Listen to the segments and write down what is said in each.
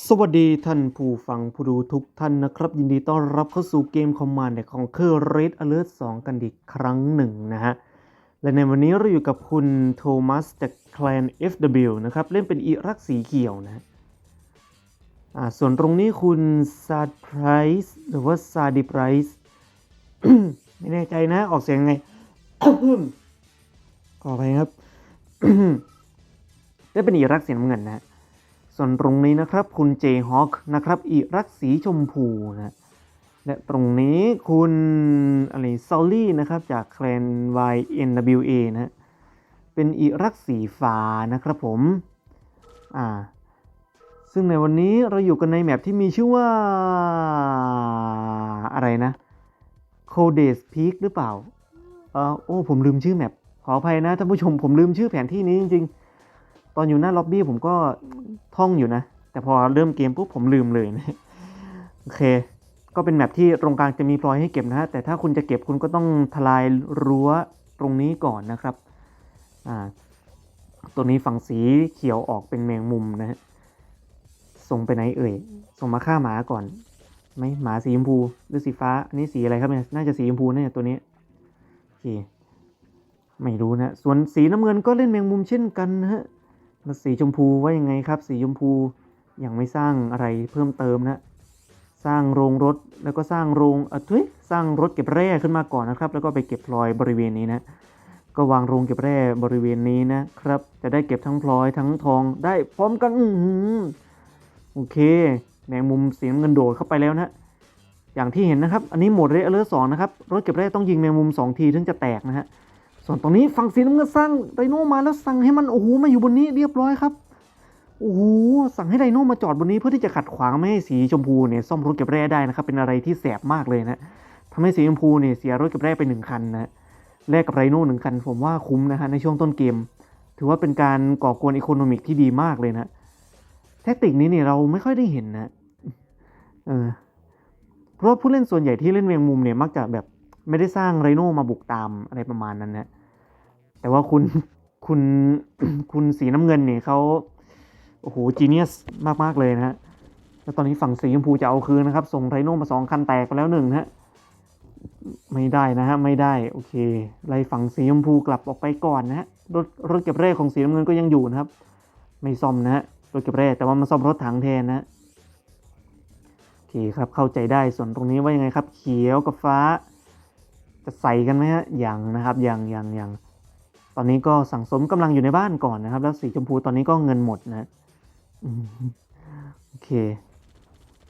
สวัสดีท่านผู้ฟังผู้ดูทุกท่านนะครับ ยินดีต้อนรับเข้าสู่เกม Command and Conquer Red Alert 2 กันอีกครั้งหนึ่งนะฮะ และในวันนี้เราอยู่กับคุณโทมัสจาก Clan FW นะครับ เล่นเป็นอิรักสีเขียวนะฮะอ่าส่วนตรงนี้คุณซาดไพรส์หรือว่าซาดิไพรส์ไม่แน่ใจนะออกเสียงไงขอไปครับ ได้เป็นอิรักสีน้ำเงินนะ ส่วนตรงนี้นะครับคุณเจฮอคนะครับอิรักสีชมพูนะและตรงนี้คุณอะไรซอลลี่นะครับจากแคลน YNWA นะเป็นอิรักสีฟ้านะครับผมอ่าซึ่งในวันนี้เราอยู่กันในแมปที่มีชื่อว่าอะไรนะ c o d e s Peak หรือเปล่าเออโอ้ผมลืมชื่อแมปขออภัยนะท่านผู้ชมผมลืมชื่อแผนที่นี้จริงๆ ตอนอยู่หน้าล็อบบี้ผมก็ท่องอยู่นะ แต่พอเริ่มเกมปุ๊บผมลืมเลยนะโอเค ก็เป็นแมปที่ตรงกลางจะมีพลอยให้เก็บนะฮะแต่ถ้าคุณจะเก็บคุณก็ต้องทลายรั้วตรงนี้ก่อนนะครับอ่าตัวนี้ฝั่งสีเขียวออกเป็นแมงมุมนะฮะส่งไปไหนเอ่ยส่งมาฆ่าหมาก่อนไหมหมาสีชมพูหรือสีฟ้าอันนี้สีอะไรครับเนี่ยน่าจะสีชมพูเนี่ยตัวนี้โอเคไม่รู้นะ ส่วนสีน้ำเงินก็เล่นแมงมุมเช่นกันนะฮะ แล้วสีชมพูว่ายังไงครับ สีชมพูยังไม่สร้างอะไรเพิ่มเติมนะ สร้างโรงรถแล้วก็สร้างโรงเออทุยสร้างรถเก็บแร่ขึ้นมาก่อนนะครับ แล้วก็ไปเก็บพลอยบริเวณนี้นะ ก็วางโรงเก็บแร่บริเวณนี้นะครับ จะได้เก็บทั้งพลอยทั้งทองได้พร้อมกันอืโอเคแมงมุมสีน้ำเงินโดดเข้าไปแล้วนะอย่างที่เห็นนะครับ อันนี้โหมดเรเออร์สองนะครับ รถเก็บแร่ต้องยิงแมงมุมสองทีถึงจะแตกนะฮะ ส่วนตรงนี้ฝั่งสีน้ำเงินสร้างไดโนมาแล้วสั่งให้มันโอ้โหมาอยู่บนนี้เรียบร้อยครับโอ้โหสั่งให้ไดโนมาจอดบนนี้เพื่อที่จะขัดขวางไม่ให้สีชมพูเนี่ยซ่อมรถเก็บแร่ได้นะครับเป็นอะไรที่แสบมากเลยนะทำให้สีชมพูเนี่ยเสียรถเก็บแร่ไปหนึ่งคันนะแลกกับไรโน่หนึ่งคันผมว่าคุ้มนะฮะในช่วงต้นเกม ถือว่าเป็นการก่อกวนอีโคโนมิกที่ดีมากเลยนะแทคติกนี้เนี่ยเราไม่ค่อยได้เห็นนะเออเพราะผู้เล่นส่วนใหญ่ที่เล่นเวียงมุมเนี่ยมักจะแบบ ไม่ได้สร้างไรโน่มาบุกตามอะไรประมาณนั้นนะแต่ว่าคุณคุณคุณสีน้ำเงินเนี่ยเขาโอ้โหจีเนียสมาก ๆ เลยนะฮะ แล้วตอนนี้ฝั่งสีชมพูจะเอาคืนนะครับ ส่งไรโน่มาสองคันแตกไปแล้วหนึ่งนะฮะ ไม่ได้นะฮะ ไม่ได้ โอเคไล่ฝั่งสีชมพูกลับออกไปก่อนนะฮะ รถรถเก็บแร่ของสีน้ำเงินก็ยังอยู่นะครับ ไม่ซ่อมนะฮะ รถเก็บแร่แต่ว่ามาซ่อมรถถังแทนนะฮะโอเคครับ เข้าใจได้ ส่วนตรงนี้ว่ายังไงครับ เขียวกับฟ้า จะใส่กันไหมฮะยังนะครับยังยังยังตอนนี้ก็สั่งสมกำลังอยู่ในบ้านก่อนนะครับ แล้วสีชมพูตอนนี้ก็เงินหมดนะโอเค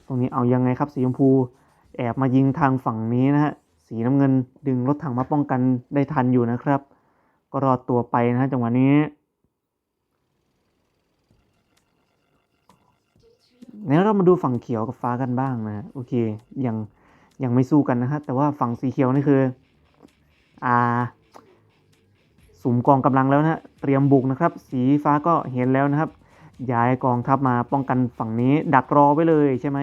ตรงนี้เอายังไงครับ สีชมพู แอบมายิงทางฝั่งนี้นะฮะสีน้ำเงินดึงรถถังมาป้องกันได้ทันอยู่นะครับ ก็รอดตัวไปนะฮะจังหวะนี้แล้วเรามาดูฝั่งเขียวกับฟ้ากันบ้างนะโอเคยังยังไม่สู้กันนะฮะแต่ว่าฝั่งสีเขียวนี่คือ อ่าสุมกองกำลังแล้วนะฮะเตรียมบุกนะครับ สีฟ้าก็เห็นแล้วนะครับ ย้ายกองทัพมาป้องกันฝั่งนี้ ดักรอไว้เลยใช่ไหม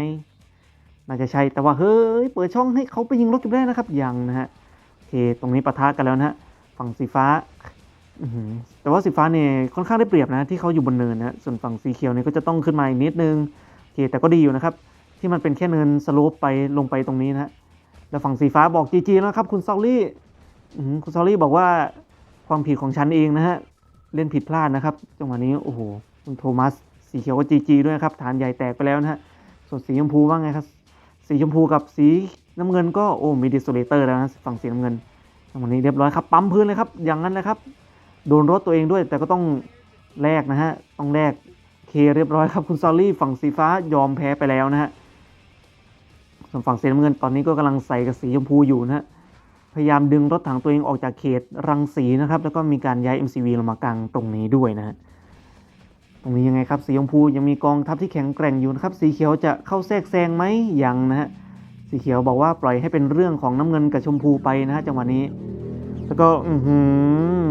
น่าจะใช่แต่ว่าเฮ้ยเปิดช่องให้เขาไปยิงรถเก็บได้นะครับยังนะฮะโอเคตรงนี้ปะทะกันแล้วนะฮะฝั่งสีฟ้าแต่ว่าสีฟ้าเนี่ยค่อนข้างได้เปรียบนะที่เขาอยู่บนเนินนะส่วนฝั่งสีเขียวเนี่ยก็จะต้องขึ้นมาอีกนิดนึงโอเคแต่ก็ดีอยู่นะครับ ที่มันเป็นแค่เนินสโลปไปลงไปตรงนี้นะฮะแล้วฝั่งสีฟ้าบอกจีจีแล้วครับคุณซอลลี่ คุณซอลลี่บอกว่าความผิดของฉันเองนะฮะ เล่นผิดพลาดนะครับ จังหวะนี้ โอ้โห คุณโทมัส สีเขียวก็จีจีด้วยครับ ฐานใหญ่แตกไปแล้วนะฮะ ส่วนสีชมพูว่าไงครับ สีชมพูกับสีน้ำเงินก็โอ้มีดิสโซเลเตอร์แล้วนะฝั่งสีน้ำเงินจังหวะนี้เรียบร้อยครับ ปั๊มพื้นเลยครับ อย่างนั้นเลยครับ โดนรถตัวเองด้วย แต่ก็ต้องแลกนะฮะ ต้องแลกเคเรียบร้อยครับ คุณซอลลี่ฝั่งสีฟ้ายอมแพ้ไปแล้วนะฮะ ส่วนฝั่งสีน้ำเงินตอนนี้ก็กำลังใส่กับสีชมพูอยู่นะฮะ พยายามดึงรถถังตัวเองออกจากเขตรังสีนะครับ แล้วก็มีการย้าย MCV ลงมากลางตรงนี้ด้วยนะฮะตรงนี้ยังไงครับ สีชมพูยังมีกองทัพที่แข็งแกร่งอยู่นะครับ สีเขียวจะเข้าแทรกแซงไหมยังนะฮะ สีเขียวบอกว่าปล่อยให้เป็นเรื่องของน้ำเงินกับชมพูไปนะฮะจังหวะนี้ แล้วก็ อือหือ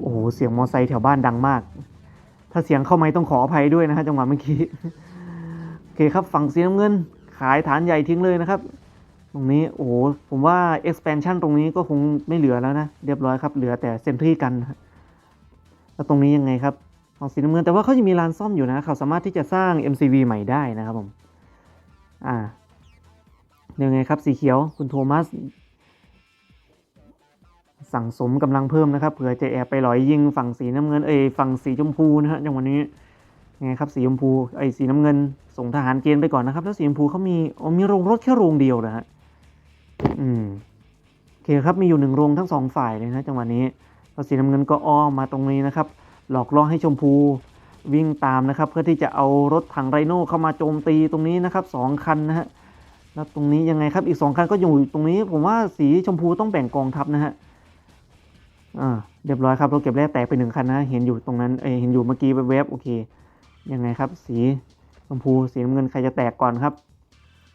โอ้โห เสียงมอไซค์แถวบ้านดังมาก ถ้าเสียงเข้าไม่ต้องขออภัยด้วยนะฮะจังหวะเมื่อกี้ โอเคครับ ฝั่งสีน้ำเงิน ขายฐานใหญ่ทิ้งเลยนะครับ ตรงนี้โอ้โหผมว่า expansion ตรงนี้ก็คงไม่เหลือแล้วนะ เรียบร้อยครับ เหลือแต่เซนทรีกัน แล้วตรงนี้ยังไงครับฝฝั่งสีน้ำเงินแต่ว่าเขาจะมีลานซ่อมอยู่นะ เขาสามารถที่จะสร้าง MCV ใหม่ได้นะครับผมอ่ายังไงครับสีเขียวคุณโทมัส สั่งสมกำลังเพิ่มนะครับเผื่อจะแอบไปหลอยยิงฝั่งสีน้ำเงินเอ้ยฝั่งสีชมพูนะฮะจังหวะนี้ยังไงครับสีชมพูไอ้สีน้ำเงินส่งทหารเกณฑ์ไปก่อนนะครับ แล้วสีชมพูเขามีมีโรงรถแค่โรงเดียวนะฮะ อืมโอเคครับมีอยู่หนึ่งโรงทั้งสองฝ่ายเลยนะจังหวะนี้แล้วสีน้ำเงินก็อ้อมมาตรงนี้นะครับ หลอกล่อให้ชมพูวิ่งตามนะครับ เพื่อที่จะเอารถถังไรโน่เข้ามาโจมตีตรงนี้นะครับสองคันนะฮะแล้วตรงนี้ยังไงครับอีกสองคันก็อยู่ตรงนี้ ผมว่าสีชมพูต้องแบ่งกองทัพนะฮะอ่าเรียบร้อยครับรถเก็บแร่แตกไปหนึ่งคันนะ เห็นอยู่ตรงนั้นเอเห็นอยู่เมื่อกี้แวบๆโอเคยังไงครับ สีชมพูสีน้ำเงินใครจะแตกก่อนครับ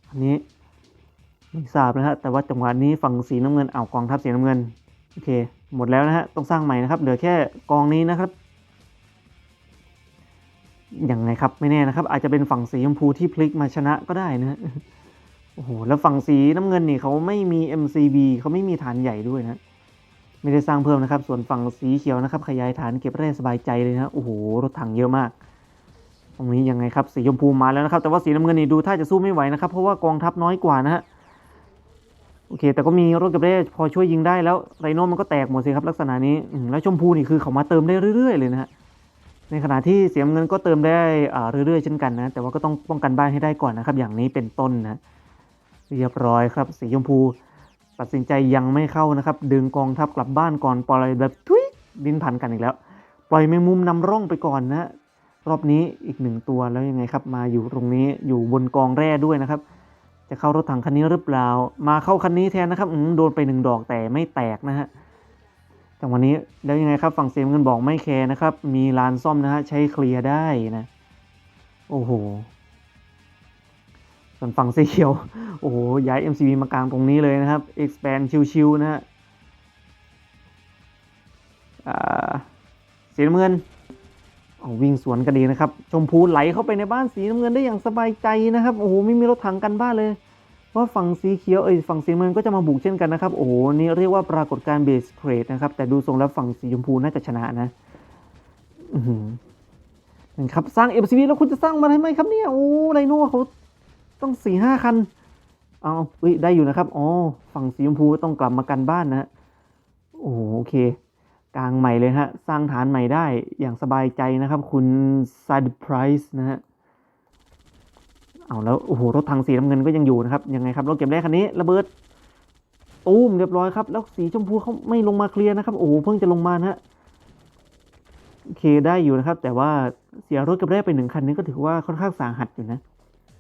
อันนี้ ไม่ทราบนะฮะแต่ว่าจังหวะนี้ฝั่งสีน้ำเงินเอากองทัพสีน้ำเงินโอเค หมดแล้วนะฮะต้องสร้างใหม่นะครับ เหลือแค่กองนี้นะครับยังไงครับไม่แน่นะครับ อาจจะเป็นฝั่งสีชมพูที่พลิกมาชนะก็ได้นะโอ้โหแล้วฝั่งสีน้ำเงินนี่เขาไม่มี MCB เขาไม่มีฐานใหญ่ด้วยนะ ไม่ได้สร้างเพิ่มนะครับ ส่วนฝั่งสีเขียวนะครับ ขยายฐานเก็บแร่สบายใจเลยนะโอ้โหรถถังเยอะมากตรงนี้ยังไงครับสีชมพูมาแล้วนะครับ แต่ว่าสีน้ำเงินนี่ดูท่าจะสู้ไม่ไหวนะครับ เพราะว่ากองทัพน้อยกว่านะฮะ โอเค แต่ก็มีรถเก็บแร่พอช่วยยิงได้แล้วไรโน่มันก็แตกหมดสิครับลักษณะนี้แล้วชมพูนี่คือเขามาเติมได้เรื่อย ๆ เลยนะฮะในขณะที่เสียเงินก็เติมได้อ่าเรื่อยๆเช่นกันนะ แต่ว่าก็ต้องป้องกันบ้านให้ได้ก่อนนะครับ อย่างนี้เป็นต้นนะเรียบร้อยครับ สีชมพู ตัดสินใจยังไม่เข้านะครับ ดึงกองทัพกลับบ้านก่อนปล่อยแบบทุยดินพันกันอีกแล้ว ปล่อยแมงมุมนำร่องไปก่อนนะรอบนี้อีกหนึ่งตัวแล้วยังไงครับ มาอยู่ตรงนี้อยู่บนกองแร่ด้วยนะครับ จะเข้ารถถังคันนี้หรือเปล่า มาเข้าคันนี้แทนนะครับอืมโดนไปหนึ่งดอกแต่ไม่แตกนะฮะจังหวะนี้แล้วยังไงครับฝั่งเสียเงินบอกไม่แคร์นะครับ มีลานซ่อมนะฮะใช้เคลียร์ได้นะ โอ้โหส่วนฝั่งสีเขียว โอ้โห ย้าย MCB มากลางตรงนี้เลยนะครับ expand ชิวๆนะฮะอ่าสีน้ำเงิน เอาวิ่งสวนกันดีนะครับ ชมพูไหลเข้าไปในบ้านสีน้ำเงินได้อย่างสบายใจนะครับ โอ้โห ไม่มีรถถังกันบ้านเลยว่าฝั่งสีเขียวเอ้ยฝั่งสีเงินก็จะมาบุกเช่นกันนะครับ โอ้โห นี่เรียกว่าปรากฏการณ์เบสเทรดนะครับ แต่ดูทรงแล้วฝั่งสีชมพูน่าจะชนะนะ อือหือนะครับ สร้าง MCB แล้วคุณจะสร้างมาทำไมครับเนี่ย โอ้ไรโน่เขาต้องสี่ห้าคัน เอาเฮ้ย ได้อยู่นะครับ อ๋อ ฝั่งสีชมพูต้องกลับมากันบ้านนะ โอ้โอเค กลางใหม่เลยฮะ สร้างฐานใหม่ได้อย่างสบายใจนะครับ คุณซาดไพรส์นะฮะเอาแล้ว โอ้โห รถถังสีน้ำเงินก็ยังอยู่นะครับ ยังไงครับ รถเก็บแรกคันนี้ระเบิด ตูมเรียบร้อยครับ แล้วสีชมพูเขาไม่ลงมาเคลียร์นะครับ โอ้โห เพิ่งจะลงมานะฮะโอเคได้อยู่นะครับ แต่ว่าเสียรถเก็บแรกไปหนึ่งคันนี้ก็ถือว่าค่อนข้างสาหัสอยู่นะ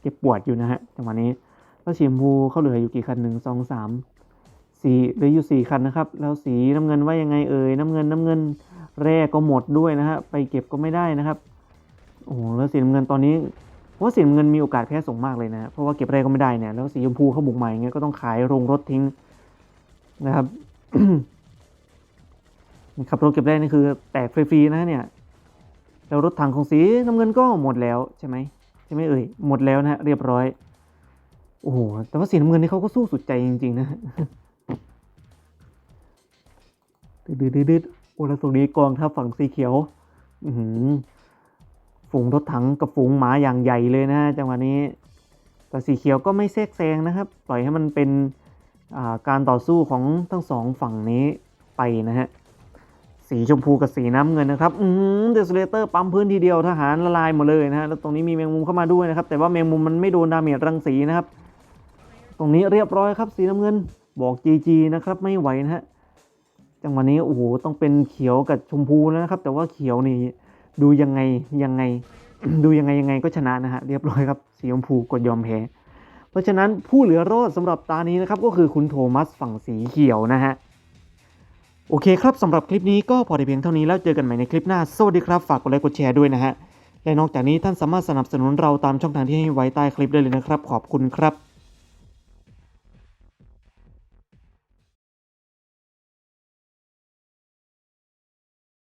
เจ็บปวดอยู่นะฮะจังหวะนี้แล้วสีชมพูเขาเหลืออยู่กี่คันหนึ่งสองสาม สี่เหลืออยู่สี่คันนะครับ แล้วสีน้ำเงินว่ายังไงเอ่ยน้ำเงินน้ำเงินแร่ก็หมดด้วยนะฮะไปเก็บก็ไม่ได้นะครับโอ้โหแล้วสีน้ำเงินตอนนี้ผมว่าสีน้ำเงินมีโอกาสแพ้สูงมากเลยนะเพราะว่าเก็บแร่ก็ไม่ได้เนี่ยแล้วสีชมพูเขาบุกใหม่เงี้ยก็ต้องขายโรงรถทิ้งนะครับนะครับรถเก็บแร่นี่คือ แตกฟรีๆนะเนี่ยแล้วรถถังของสีน้ำเงินก็หมดแล้วใช่ไหมใช่ไหมเอ่ยหมดแล้วนะฮะเรียบร้อยโอ้โหแต่ว่าสีน้ำเงินนี่เขาก็สู้สุดใจจริงๆนะ ดืดดืดดืดโอ้แล้วตรงนี้กองทัพฝั่งสีเขียว อือหือฝูงรถถังกับฝูงหมาอย่างใหญ่เลยนะจังหวะนี้แต่สีเขียวก็ไม่แทรกแซงนะครับ ปล่อยให้มันเป็นาการต่อสู้ของทั้งสองฝั่งนี้ไปนะฮะสีชมพูกับสีน้ำเงินนะครับ อืมเดสเลเตอร์ปั๊มพื้นทีเดียวทหารละลายหมดเลยนะฮะ แล้วตรงนี้มีแมงมุมเข้ามาด้วยนะครับ แต่ว่าแมงมุมมันไม่โดนดาเมจรังสีนะครับ ตรงนี้เรียบร้อยครับสีน้ำเงิน บอก GG นะครับ ไม่ไหวนะฮะ จังหวะนี้โอ้โหต้องเป็นเขียวกับชมพูแล้วนะครับ แต่ว่าเขียวนี่ดูยังไงยังไง ดูยังไงยังไงก็ชนะนะฮะเรียบร้อยครับสีชมพูกดยอมแพ้เพราะฉะนั้นผู้เหลือรอดสำหรับตานี้นะครับก็คือคุณโทมัสฝั่งสีเขียวนะฮะโอเคครับสำหรับคลิปนี้ก็พอได้เพียงเท่านี้แล้วเจอกันใหม่ในคลิปหน้า สวัสดีครับ ฝากกดไลค์กดแชร์ด้วยนะฮะและนอกจากนี้ท่านสามารถสนับสนุนเราตามช่องทางที่ให้ไว้ใต้คลิปได้เลยนะครับ ขอบคุณครับ